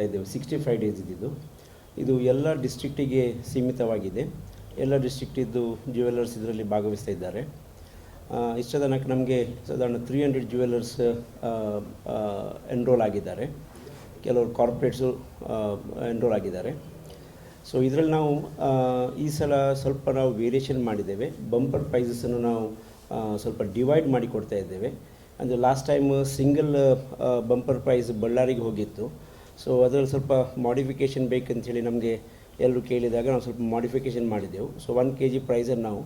ಮಾಡ್ತಾ ಇದ್ದೇವೆ. Sixty five days ಇದ್ದಿದ್ದು. ಇದು ಎಲ್ಲ ಡಿಸ್ಟ್ರಿಕ್ಟಿಗೆ ಸೀಮಿತವಾಗಿದೆ. ಎಲ್ಲ ಡಿಸ್ಟ್ರಿಕ್ಟಿದ್ದು ಜ್ಯುವೆಲ್ಲರ್ಸ್ ಇದರಲ್ಲಿ ಭಾಗವಹಿಸ್ತಾ ಇದ್ದಾರೆ. ಇಷ್ಟ ತನಕ ನಮಗೆ ಸಾಧಾರಣ ತ್ರೀ ಹಂಡ್ರೆಡ್ ಜ್ಯುವೆಲ್ಲರ್ಸ್ ಎನ್ರೋಲ್ ಆಗಿದ್ದಾರೆ. ಕೆಲವರು ಕಾರ್ಪೊರೇಟ್ಸು ಎನ್ರೋಲ್ ಆಗಿದ್ದಾರೆ. ಸೊ ಇದರಲ್ಲಿ ನಾವು ಈ ಸಲ ಸ್ವಲ್ಪ ನಾವು ವೇರಿಯೇಷನ್ ಮಾಡಿದ್ದೇವೆ. ಬಂಪರ್ ಪ್ರೈಸಸನ್ನು ನಾವು ಸ್ವಲ್ಪ ಡಿವೈಡ್ ಮಾಡಿ ಕೊಡ್ತಾ ಇದ್ದೇವೆ. ಅಂದರೆ last time single bumper prize ಬಳ್ಳಾರಿಗೆ ಹೋಗಿತ್ತು. ಸೊ ಅದರಲ್ಲಿ ಸ್ವಲ್ಪ ಮಾಡಿಫಿಕೇಷನ್ ಬೇಕಂಥೇಳಿ ನಮಗೆ ಎಲ್ಲರೂ ಕೇಳಿದಾಗ ನಾವು ಸ್ವಲ್ಪ ಮಾಡಿಫಿಕೇಶನ್ ಮಾಡಿದ್ದೆವು ಸೊ ಒನ್ ಕೆ ಜಿ ಪ್ರೈಸನ್ನು ನಾವು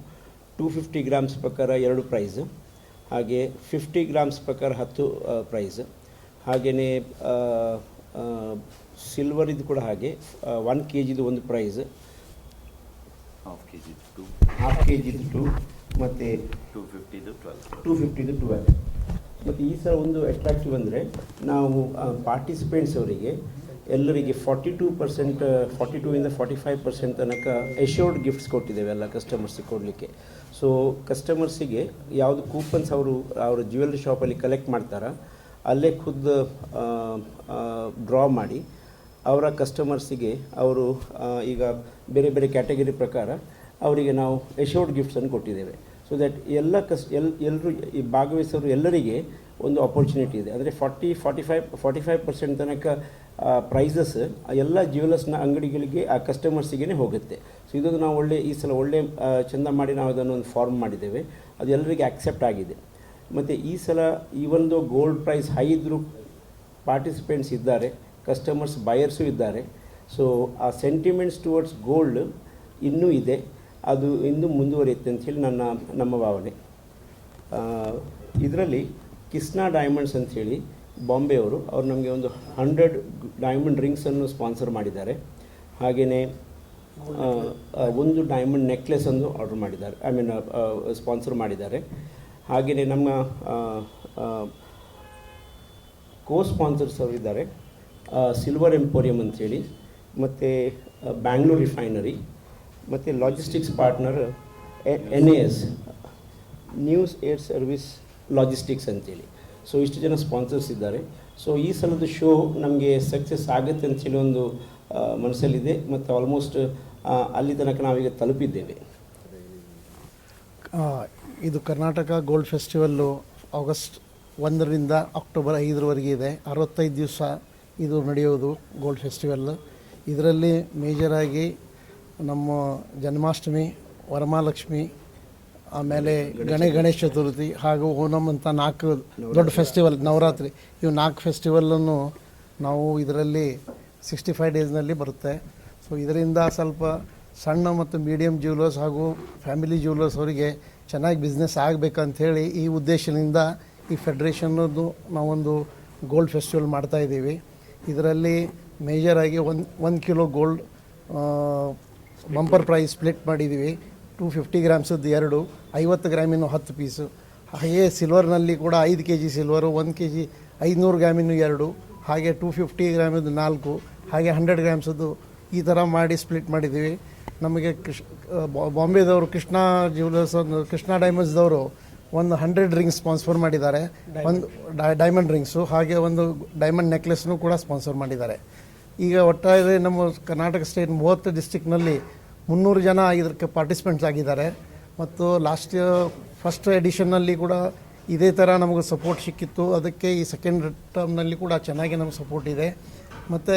ಟೂ ಫಿಫ್ಟಿ ಗ್ರಾಮ್ಸ್ ಪ್ರಕಾರ ಎರಡು ಪ್ರೈಸ್ ಹಾಗೆ ಫಿಫ್ಟಿ ಗ್ರಾಮ್ಸ್ ಪ್ರಕಾರ ಹತ್ತು ಪ್ರೈಸ್ ಹಾಗೆಯೇ ಸಿಲ್ವರಿದು ಕೂಡ ಹಾಗೆ ಒನ್ ಕೆ ಜಿದು ಒಂದು prize half K G to half K ಜಿದು ಟು ಮತ್ತು ಟೂ ಫಿಫ್ಟಿದು ಟ್ವೆಲ್ ಟೂ ಫಿಫ್ಟಿದು ಟ್ವೆಲ್ ಮತ್ತು ಈ ಸಲ ಒಂದು ಅಟ್ರಾಕ್ಟಿವ್ ಅಂದರೆ ನಾವು ಪಾರ್ಟಿಸಿಪೆಂಟ್ಸ್ ಅವರಿಗೆ ಎಲ್ಲರಿಗೆ forty two percent forty two ಇಂದ ಫಾರ್ಟಿ ಫೈವ್ ಪರ್ಸೆಂಟ್ ತನಕ ಎಶೋರ್ಡ್ ಗಿಫ್ಟ್ಸ್ ಕೊಟ್ಟಿದ್ದೇವೆ ಎಲ್ಲ ಕಸ್ಟಮರ್ಸಿಗೆ ಕೊಡಲಿಕ್ಕೆ. ಸೊ ಕಸ್ಟಮರ್ಸಿಗೆ ಯಾವುದು ಕೂಪನ್ಸ್ ಅವರು, ಅವರ ಜ್ಯುವೆಲ್ರಿ ಶಾಪಲ್ಲಿ ಕಲೆಕ್ಟ್ ಮಾಡ್ತಾರ, ಅಲ್ಲೇ ಖುದ್ದು ಡ್ರಾ ಮಾಡಿ ಅವರ ಕಸ್ಟಮರ್ಸಿಗೆ ಅವರು ಈಗ ಬೇರೆ ಬೇರೆ ಕ್ಯಾಟಗರಿ ಪ್ರಕಾರ ಅವರಿಗೆ ನಾವು ಎಶೋರ್ಡ್ ಗಿಫ್ಟ್ಸನ್ನು ಕೊಟ್ಟಿದ್ದೇವೆ. ಸೊ ದ್ಯಾಟ್ ಎಲ್ಲ ಕಸ್, ಎಲ್ ಎಲ್ಲರೂ ಈ ಭಾಗವಹಿಸೋರು ಎಲ್ಲರಿಗೆ ಒಂದು ಅಪರ್ಚುನಿಟಿ ಇದೆ. ಅಂದರೆ forty forty five forty five percent ತನಕ ಪ್ರೈಸಸ್ ಎಲ್ಲ ಜ್ಯುವೆಲರ್ಸ್ನ ಅಂಗಡಿಗಳಿಗೆ, ಆ ಕಸ್ಟಮರ್ಸಿಗೆ ಹೋಗುತ್ತೆ. ಸೊ ಇದೊಂದು ನಾವು ಒಳ್ಳೆ, ಈ ಸಲ ಒಳ್ಳೆ ಚೆಂದ ಚಂದ ಮಾಡಿ ನಾವು ಅದನ್ನು ಒಂದು ಫಾರ್ಮ್ ಮಾಡಿದ್ದೇವೆ. ಅದು ಎಲ್ಲರಿಗೆ ಆಕ್ಸೆಪ್ಟ್ ಆಗಿದೆ. ಮತ್ತು ಈ ಸಲ ಈ ಒಂದು ಗೋಲ್ಡ್ ಪ್ರೈಸ್ ಹೈ ಇದ್ದರೂ ಪಾರ್ಟಿಸಿಪೆಂಟ್ಸ್ ಇದ್ದಾರೆ ಕಸ್ಟಮರ್ಸ್ ಬಯರ್ಸು ಇದ್ದಾರೆ. ಸೊ ಆ ಸೆಂಟಿಮೆಂಟ್ಸ್ ಟುವರ್ಡ್ಸ್ ಗೋಲ್ಡ್ ಇನ್ನೂ ಇದೆ. ಅದು ಇಂದು ಮುಂದುವರಿಯುತ್ತೆ ಅಂತೇಳಿ ನನ್ನ, ನಮ್ಮ ಭಾವನೆ. ಇದರಲ್ಲಿ ಕಿಸ್ನಾ ಡೈಮಂಡ್ಸ್ ಅಂಥೇಳಿ ಬಾಂಬೆಯವರು ಅವರು ನಮಗೆ ಒಂದು ಹಂಡ್ರೆಡ್ ಡೈಮಂಡ್ ರಿಂಗ್ಸನ್ನು ಸ್ಪಾನ್ಸರ್ ಮಾಡಿದ್ದಾರೆ. ಹಾಗೆಯೇ ಒಂದು ಡೈಮಂಡ್ ನೆಕ್ಲೆಸನ್ನು ಆರ್ಡರ್ ಮಾಡಿದ್ದಾರೆ ಐ ಮೀನ್ ಸ್ಪಾನ್ಸರ್ ಮಾಡಿದ್ದಾರೆ. ಹಾಗೆಯೇ ನಮ್ಮ ಕೋ ಸ್ಪಾನ್ಸರ್ಸ್ ಅವರು ಇದ್ದಾರೆ ಸಿಲ್ವರ್ ಎಂಪೋರಿಯಂ ಅಂಥೇಳಿ ಮತ್ತು ಬ್ಯಾಂಗ್ಳೂರ್ ರಿಫೈನರಿ ಮತ್ತು logistics partner N A S news air service logistics ಅಂತೇಳಿ. ಸೊ ಇಷ್ಟು ಜನ ಸ್ಪಾನ್ಸರ್ಸ್ ಇದ್ದಾರೆ. ಸೊ ಈ ಸಲದ ಶೋ ನಮಗೆ ಸಕ್ಸಸ್ ಆಗುತ್ತೆ ಅಂತೇಳಿ ಒಂದು ಮನಸ್ಸಲ್ಲಿದೆ. ಮತ್ತು ಆಲ್ಮೋಸ್ಟ್ ಅಲ್ಲಿ ತನಕ ನಾವೀಗ ತಲುಪಿದ್ದೇವೆ. ಇದು ಕರ್ನಾಟಕ ಗೋಲ್ಡ್ ಫೆಸ್ಟಿವಲ್ಲು ಆಗಸ್ಟ್ ಒಂದರಿಂದ ಅಕ್ಟೋಬರ್ ಐದರವರೆಗೆ ಇದೆ. ಅರವತ್ತೈದು ದಿವಸ ಇದು ನಡೆಯೋದು ಗೋಲ್ಡ್ ಫೆಸ್ಟಿವಲ್ ಇದರಲ್ಲಿ ಮೇಜರಾಗಿ ನಮ್ಮ ಜನ್ಮಾಷ್ಟಮಿ, ವರಮಹಾಲಕ್ಷ್ಮಿ, ಆಮೇಲೆ ಗಣೇ ಗಣೇಶ ಚತುರ್ಥಿ ಹಾಗೂ ಓಣಂ ಅಂತ ನಾಲ್ಕು ದೊಡ್ಡ ಫೆಸ್ಟಿವಲ್ ನವರಾತ್ರಿ. ಇವು ನಾಲ್ಕು ಫೆಸ್ಟಿವಲನ್ನು ನಾವು ಇದರಲ್ಲಿ ಸಿಕ್ಸ್ಟಿ ಫೈವ್ ಡೇಸ್ನಲ್ಲಿ ಬರುತ್ತೆ. ಸೊ ಇದರಿಂದ ಸ್ವಲ್ಪ ಸಣ್ಣ ಮತ್ತು ಮೀಡಿಯಮ್ ಜ್ಯುವೆಲರ್ಸ್ ಹಾಗೂ ಫ್ಯಾಮಿಲಿ ಜ್ಯುವೆಲರ್ಸ್ ಅವರಿಗೆ ಚೆನ್ನಾಗಿ ಬಿಸ್ನೆಸ್ ಆಗಬೇಕಂಥೇಳಿ ಈ ಉದ್ದೇಶದಿಂದ ಈ ಫೆಡ್ರೇಷನ್ನದು ನಾವೊಂದು ಗೋಲ್ಡ್ ಫೆಸ್ಟಿವಲ್ ಮಾಡ್ತಾಯಿದ್ದೀವಿ ಇದರಲ್ಲಿ ಮೇಜರಾಗಿ ಒಂದು ಒಂದು kilo gold bumper prize split ಮಾಡಿದ್ದೀವಿ ಟೂ ಫಿಫ್ಟಿ ಗ್ರಾಮ್ಸದ್ದು ಎರಡು ಐವತ್ತು ಗ್ರಾಮಿನ ಹತ್ತು ಪೀಸು ಹಾಗೆಯೇ ಸಿಲ್ವರ್ನಲ್ಲಿ ಕೂಡ ಐದು ಕೆ ಜಿ ಸಿಲ್ವರು ಒಂದು ಕೆ ಜಿ ಐದುನೂರು ಗ್ರಾಮಿನ ಎರಡು ಹಾಗೆ ಟೂ ಫಿಫ್ಟಿ ಗ್ರಾಮಿದ್ದು ನಾಲ್ಕು ಹಾಗೆ ಹಂಡ್ರೆಡ್ ಗ್ರಾಮ್ಸದ್ದು ಈ ಥರ ಮಾಡಿ ಸ್ಪ್ಲಿಟ್ ಮಾಡಿದ್ದೀವಿ ನಮಗೆ ಕೃಷ್ ಬಾ- ಬಾಂಬೆದವರು ಕೃಷ್ಣ ಜ್ಯುವೆಲರ್ಸ್ ಒಂದು ಕೃಷ್ಣ ಡೈಮಂಡ್ಸ್ದವರು ಒಂದು ಹಂಡ್ರೆಡ್ ರಿಂಗ್ಸ್ ಸ್ಪಾನ್ಸರ್ ಮಾಡಿದ್ದಾರೆ. ಒಂದು ಡೈಮಂಡ್ ರಿಂಗ್ಸು ಹಾಗೆ ಒಂದು ಡೈಮಂಡ್ ನೆಕ್ಲೆಸ್ನು ಕೂಡ ಸ್ಪಾನ್ಸರ್ ಮಾಡಿದ್ದಾರೆ. ಈಗ ಒಟ್ಟಾರೆ ನಮ್ಮ ಕರ್ನಾಟಕ ಸ್ಟೇಟ್ ಮೂವತ್ತು ಡಿಸ್ಟಿಕ್ನಲ್ಲಿ ಮುನ್ನೂರು ಜನ ಇದಕ್ಕೆ ಪಾರ್ಟಿಸಿಪೆಂಟ್ಸ್ ಆಗಿದ್ದಾರೆ. ಮತ್ತು ಲಾಸ್ಟ್ ಫಸ್ಟ್ ಎಡಿಷನ್ನಲ್ಲಿ ಕೂಡ ಇದೇ ಥರ ನಮಗೆ ಸಪೋರ್ಟ್ ಸಿಕ್ಕಿತ್ತು. ಅದಕ್ಕೆ ಈ ಸೆಕೆಂಡ್ ಟರ್ಮ್ನಲ್ಲಿ ಕೂಡ ಚೆನ್ನಾಗಿ ನಮಗೆ ಸಪೋರ್ಟ್ ಇದೆ. ಮತ್ತು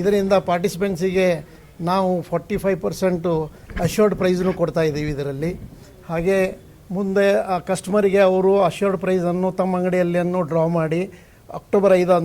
ಇದರಿಂದ ಪಾರ್ಟಿಸಿಪೆಂಟ್ಸಿಗೆ ನಾವು ಫಾರ್ಟಿ ಫೈವ್ ಪರ್ಸೆಂಟು ಅಶೋರ್ಡ್ ಪ್ರೈಸ್ನು ಕೊಡ್ತಾ ಇದ್ದೀವಿ ಇದರಲ್ಲಿ. ಹಾಗೆ ಮುಂದೆ, ಆ ಕಸ್ಟಮರಿಗೆ ಅವರು ಅಶೋರ್ಡ್ ಪ್ರೈಸನ್ನು ತಮ್ಮ ಅಂಗಡಿಯಲ್ಲಿ ಡ್ರಾ ಮಾಡಿ ಅಕ್ಟೋಬರ್ ಐದಾದ